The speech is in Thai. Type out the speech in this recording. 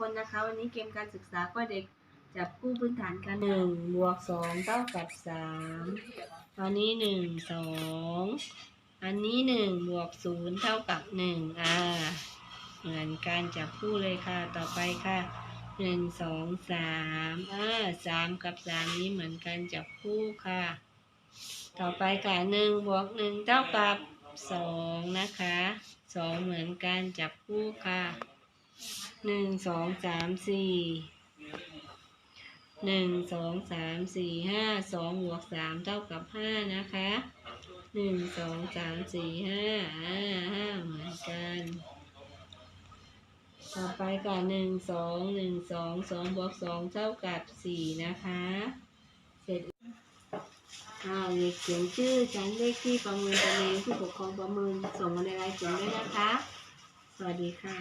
คนนะคะ วันนี้เกมการศึกษาก็เด็กจับคู่พื้นฐานกันหนึ่งบวกสองเท่ากับสามอันนี้หนึ่งสองอันนี้หนึ่งบวกศูนย์เท่ากับหนึ่งอ่าเหมือนกันจับคู่เลยค่ะ ต่อไปค่ะหนึ่งสองสามอ่าสามกับสามนี้เหมือนกันจับคู่ค่ะ ต่อไปค่ะหนึ่งบวกหนึ่งเท่ากับสองนะคะสองเหมือนกันจับคู่ค่ะ หนึ่งสองสามสี่หนึ่งสองสามสี่ห้าสองบวกสามเท่ากับห้านะคะหนึ่งสองสามสี่ห้าอ่าห้าเหมือนกัน ต่อไปค่ะหนึ่งสองหนึ่งสองสองบวกสองเท่ากับสี่นะคะ เสร็จอ่าเด็กเขียนชื่อชั้นเลขที่ประเมินตัวเองผู้ปกครองประเมินส่งมาในไลน์กลุ่มด้วยนะคะ สวัสดีค่ะ